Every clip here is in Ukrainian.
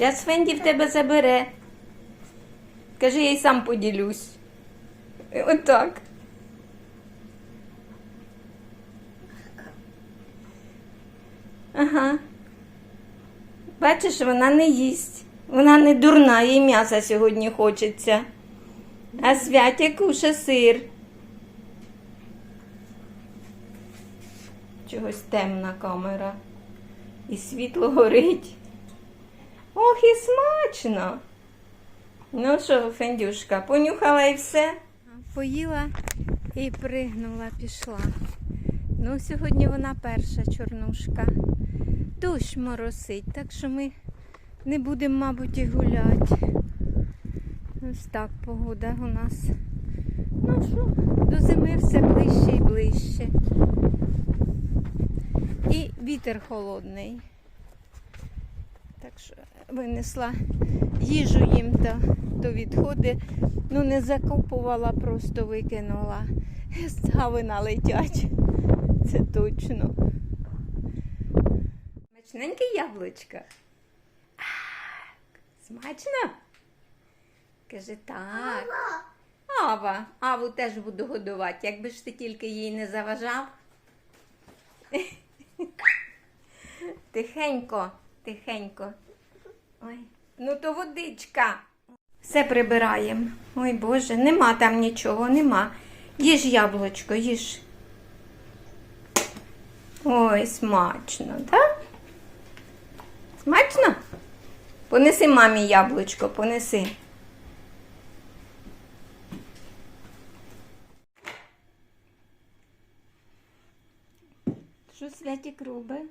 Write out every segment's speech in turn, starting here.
Зараз Фенді в тебе забере. Кажи, я й сам поділюсь. І Отак. Ага. Бачиш, вона не їсть. Вона не дурна, їй м'яса сьогодні хочеться. А святя куша сир. Чогось темна камера. І світло горить. Ох, і смачно. Ну що, Фендюшка, понюхала і все? Поїла і пригнула, пішла. Ну, сьогодні вона перша чорнушка. Дощ моросить, так що ми не будемо, мабуть, і гуляти. Ось так погода у нас. Ну що, до зими все ближче і ближче. І вітер холодний. Так що винесла їжу їм то, то відходи. Ну не закопувала, просто викинула. Ставина летять. Це точно. Смачненьке яблучко. Смачно? Каже, так. Ава, Аву теж буду годувати, якби ж ти тільки їй не заважав. Тихенько, тихенько. Ой, ну то водичка. Все прибираємо. Ой Боже, нема там нічого, нема. Їж яблучко, їж. Ой, смачно, так? Смачно? Понеси мамі яблучко, понеси. Що Святік робить?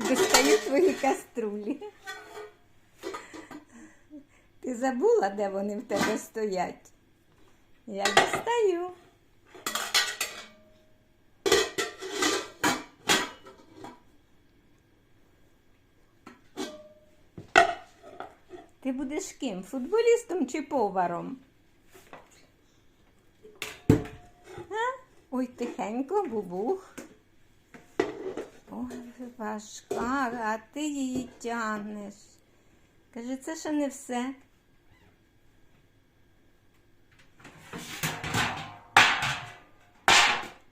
Каже, достаю твої каструлі. Ти забула, де вони в тебе стоять? Я дістаю. Ти будеш ким? Футболістом чи поваром? А? Ой, тихенько, бубух. Важка, а ти її тягнеш. Каже, це ще не все.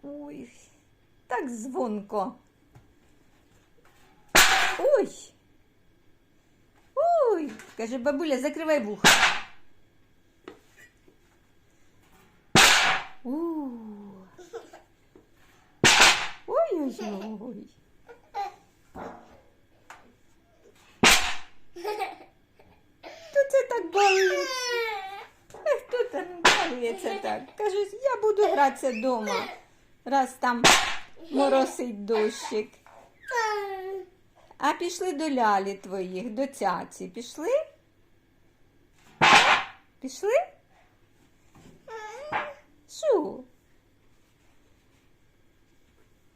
Ой, так звонко. Ой. Ой, каже, бабуля, закривай вуха. У. Ой-ой-ой. Хто це так балується? Ех, Хто там балується так? Каже, я буду гратися вдома, раз там моросить дощик. А пішли до лялі твоїх, до цяці. Пішли? Пішли? Що?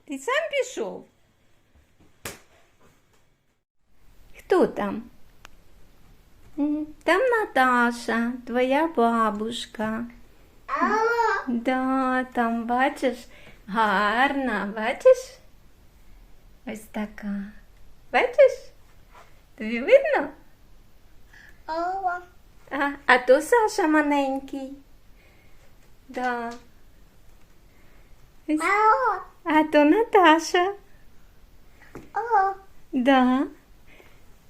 Ти сам пішов? Хто там? Там Наташа, твоя бабушка. Да, там бачиш, гарна, бачиш? Ось така. Бачиш? Тобі видно? А, а то Саша маленький. Да. Ось. А то Наташа. Да.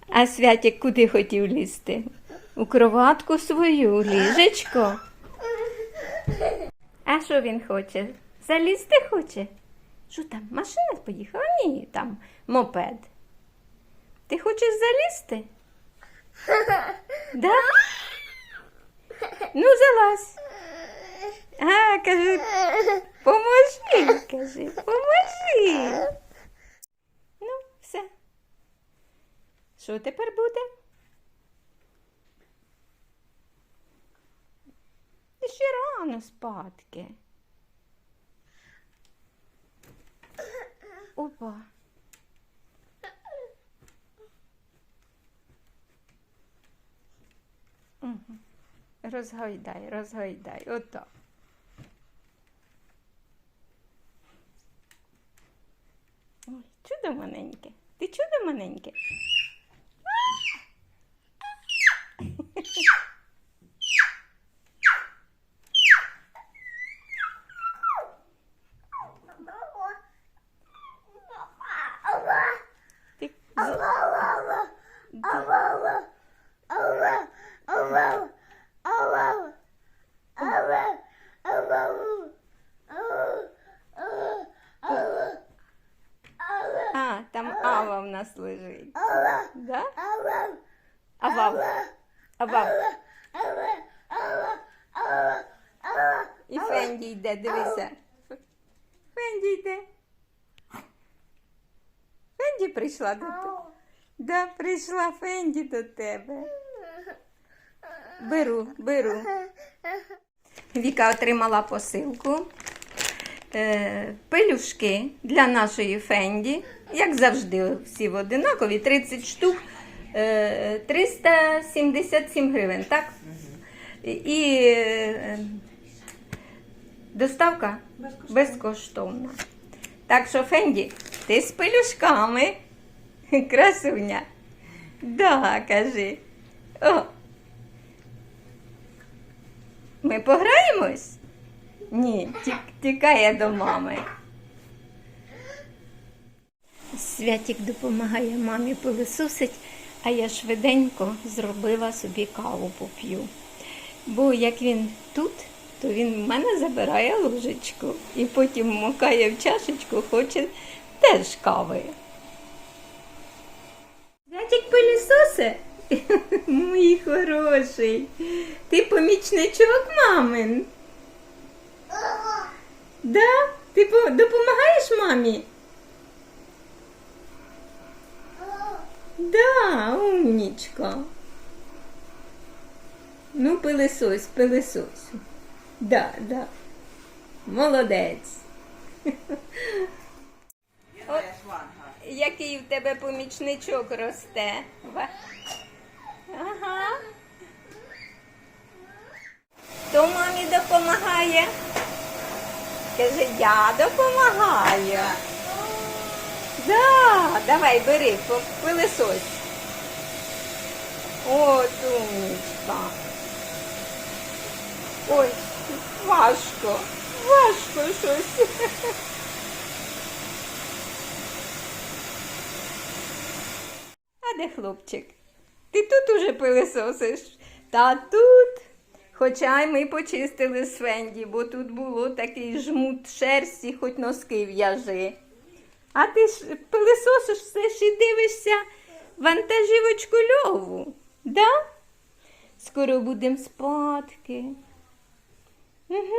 А Святик куди хотів лізти? У кроватку свою, ліжечко. А що він хоче? Залізти хоче? Що там? Машина поїхала? Ні, там мопед. Ти хочеш залізти? Да? Ну, залазь. А, каже, поможи, каже, поможи. Ну, все. Що тепер буде? Ще рано спадки. Опа. Угу. Розгойдай, розгойдай. Ото. Ой, чудо маленьке. Ти чудо маленьке? Ти... А, там Ава в нас лежить. Да? Авав. Авав. І Фенді йде, дивися. Фенді йде. Фенді прийшла до тебе. Да, прийшла Фенді до тебе. Беру, беру. Віка отримала посилку. Е, пелюшки для нашої Фенді. Як завжди, всі в одинакові. 30 штук. Е, 377 гривень, так? І е, доставка безкоштовна. Так що, Фенді, ти з пелюшками. Красуня. Да, кажи. О. Ми пограємось? Ні, тікає до мами. Святік допомагає мамі пилисосить, а я швиденько зробила собі каву поп'ю. Бо як він тут, то він в мене забирає ложечку і потім мокає в чашечку, хоче теж кави. Святік пилісосе? Мій хороший. Ти помічничок мамин. Да? Ти допомагаєш мамі? Да, умнічка. Ну, пилисось, пилисось. Да, да. Молодець. От, який в тебе помічничок росте. Ага. Хто мамі допомагає? Каже, я допомагаю. Да, давай, бери, пилисось. От умничка. Ой, важко, важко щось. А де хлопчик? Ти тут уже пилисосиш? Та тут. Хоча й ми почистили з Фенді, бо тут було такий жмут шерсті, хоч носки в'яжи. А ти ж пилисосиш все ж і дивишся вантажівочку льову, да? Скоро будемо спадки. Угу.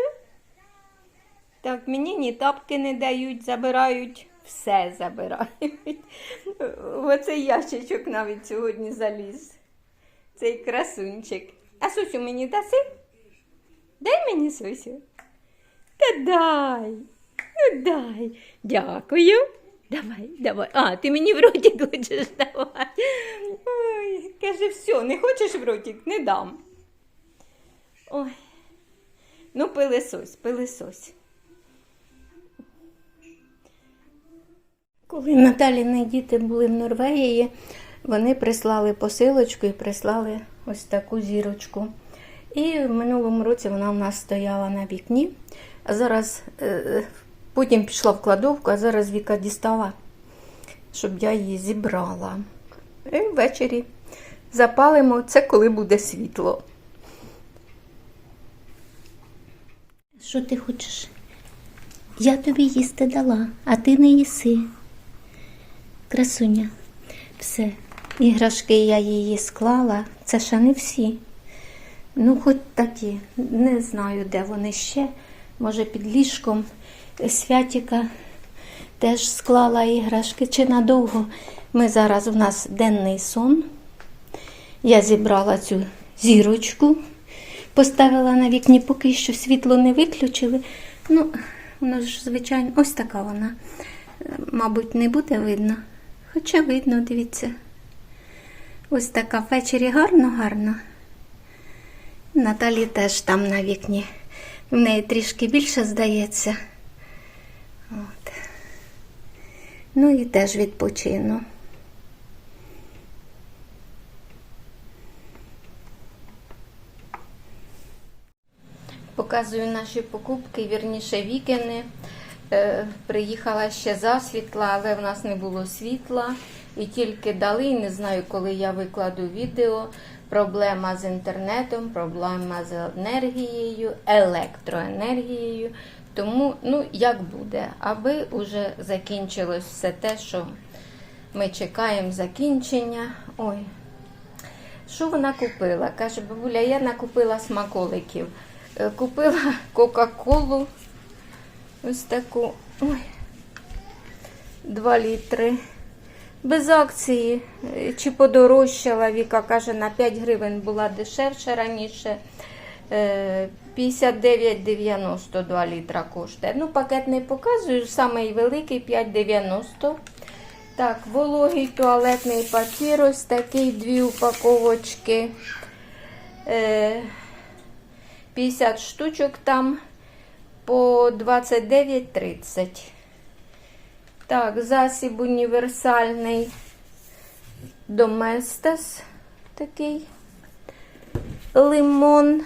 Так, мені ні тапки не дають, забирають, все забирають. Оцей ящичок навіть сьогодні заліз. Цей красунчик. А Сусю мені даси? Дай мені Сусю. Та дай. Ну, дай. Дякую. Давай, давай. А, ти мені в ротик хочеш давай. Ой, каже, все, не хочеш в ротик? Не дам. Ой. Ну, пилисось, пилисось. Коли Наталіни діти були в Норвегії, вони прислали посилочку і прислали ось таку зірочку. І в минулому році вона у нас стояла на вікні. А зараз е, потім пішла в кладовку, а зараз Віка дістала, щоб я її зібрала. І ввечері запалимо це, коли буде світло. Що ти хочеш? Я тобі їсти дала, а ти не їси. Красуня, все, іграшки я її склала, це ще не всі. Ну, хоч такі, не знаю, де вони ще. Може, під ліжком Святіка теж склала іграшки чи надовго. Ми зараз у нас денний сон. Я зібрала цю зірочку, поставила на вікні, поки що світло не виключили. Ну, воно ж, звичайно, ось така вона. Мабуть, не буде видно. Хоча видно, дивіться, ось така вечері гарно-гарно. Наталі теж там на вікні. В неї трішки більше здається. От. Ну і теж відпочину. Показую наші покупки, вірніше вікени. Е, приїхала ще засвітла, але в нас не було світла. І тільки дали, не знаю, коли я викладу відео. Проблема з інтернетом, проблема з енергією, електроенергією. Тому, ну, як буде, аби вже закінчилось все те, що ми чекаємо закінчення. Ой, що вона купила? Каже, бабуля, я накупила смаколиків. Е, Купила Кока-Колу. Ось таку. Ой. 2 літри. Без акції. Е, Чи подорожчала Віка, каже, на 5 гривень була дешевше раніше. Е, 59,90 2 літра коштує. Ну, пакет не показую, самий великий 5,90. Так, вологий туалетний папір, ось такий, дві упаковочки. Е, 50 штучок там по 29,30. Так, засіб універсальний Доместас такий лимон.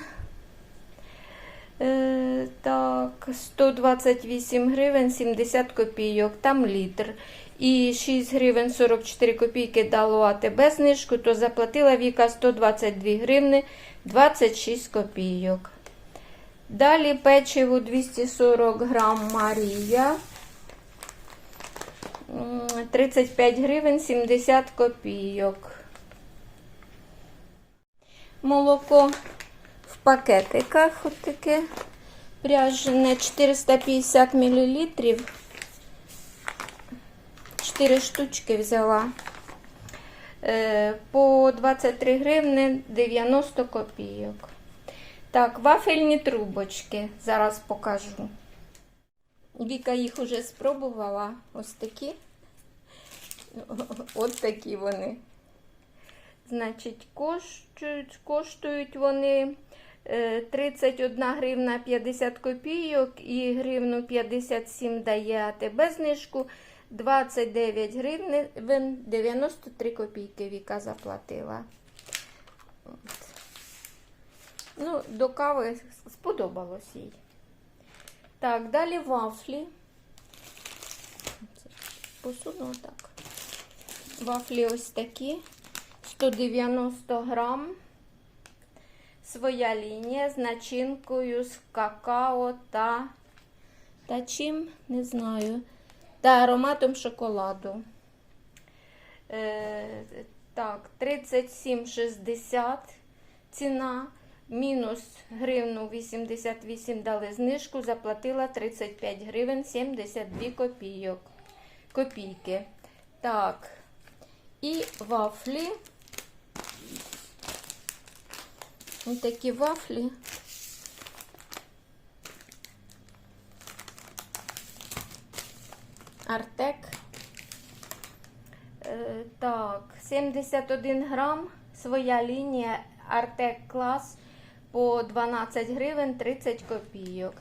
Е, так, 128 гривень 70 копійок, там літр. І 6 гривень 44 копійки дало АТБ знижку, то заплатила Віка 122 гривни 26 копійок. Далі печиво 240 грам Марія. 35 гривень 70 копійок. Молоко в пакетиках от таке пряжене 450 мл. 4 штучки взяла. Е, По 23 гривни 90 копійок. Так, вафельні трубочки. Зараз покажу. Віка їх уже спробувала. Ось такі. От такі вони. Значить, коштують, коштують вони е, 31 гривна 50 копійок і гривну 57 дає АТБ знижку. 29 гривень 93 копійки Віка заплатила. Ну, до кави сподобалось їй. Так, далі вафлі. Посуну так. Вафлі ось такі. 190 грам. Своя лінія з начинкою з какао та, та чим, не знаю, та ароматом шоколаду. Е, так, 37,60 ціна. Мінус гривну 88 дали знижку, заплатила 35 гривень 72 копійок. копійки. Так, і вафлі. Ось такі вафлі. Артек. Е, Так, 71 грам, своя лінія Артек клас по 12 гривень 30 копійок.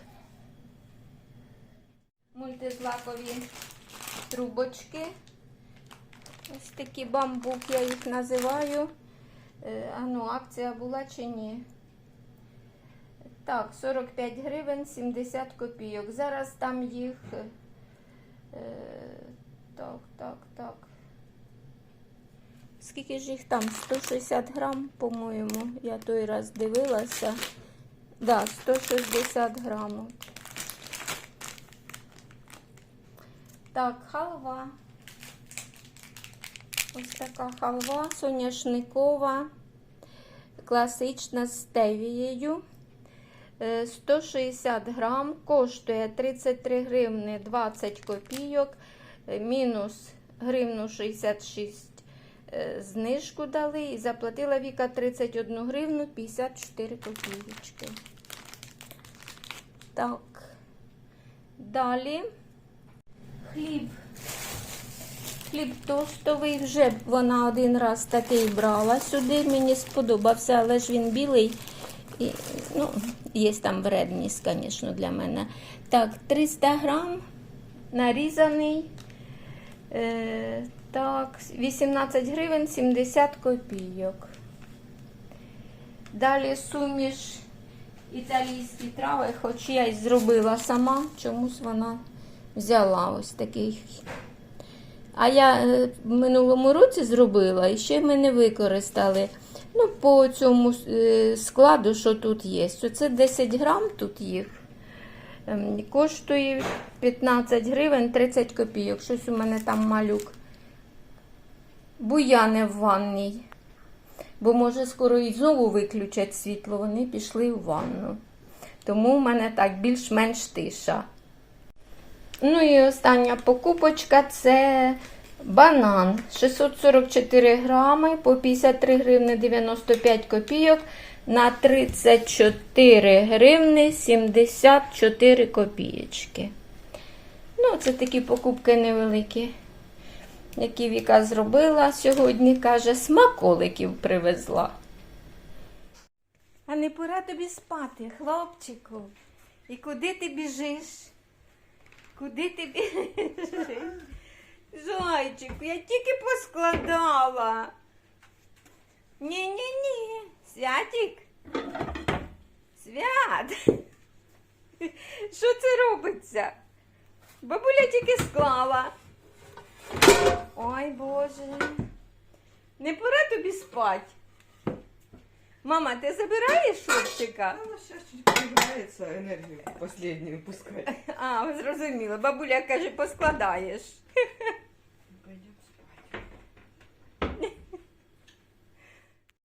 Мультизлакові трубочки. Ось такі бамбук, я їх називаю. Е, А ну, акція була чи ні? Так, 45 гривень 70 копійок. Зараз там їх. е, Так, так, так. Скільки ж їх там? 160 грам, по-моєму. Я той раз дивилася. Да, 160 грамів. Так, халва. Ось така халва соняшникова, класична з стевією. Е, 160 грам, коштує 33 гривни 20 копійок, е, мінус гривну 66 е, знижку дали і заплатила Віка 31 гривну 54 копійки. Так, далі хліб. Хліб тостовий вже вона один раз такий брала сюди. Мені сподобався, але ж він білий. І, ну, є там вредність, звісно, для мене. Так, 300 грам нарізаний. Е, так, 18 гривень 70 копійок. Далі суміш італійські трави, хоч я й зробила сама, чомусь вона взяла ось такий. А я е, в минулому році зробила і ще ми не використали. Ну, по цьому е, складу, що тут є. Це 10 грам тут їх. Ем, Коштує 15 гривень 30 копійок. Щось у мене там малюк. Буяне в ванній. Бо може скоро і знову виключать світло, вони пішли в ванну. Тому в мене так більш-менш тиша. Ну і остання покупочка це банан. 644 грами по 53 гривни 95 копійок на 34 гривни 74 копієчки. Ну, це такі покупки невеликі, які Віка зробила сьогодні, каже, смаколиків привезла. А не пора тобі спати, хлопчику. І куди ти біжиш? Куди ти біжиш? Зайчику, я тільки поскладала. Ні-ні-ні. Святик. Свят. Що це робиться? Бабуля тільки склала. Ой, Боже. Не пора тобі спать. Мама, ти забираєш шурчика? Она сейчас чуть енергію энергию последнюю пускать. А, зрозуміло. Бабуля каже, поскладаєш.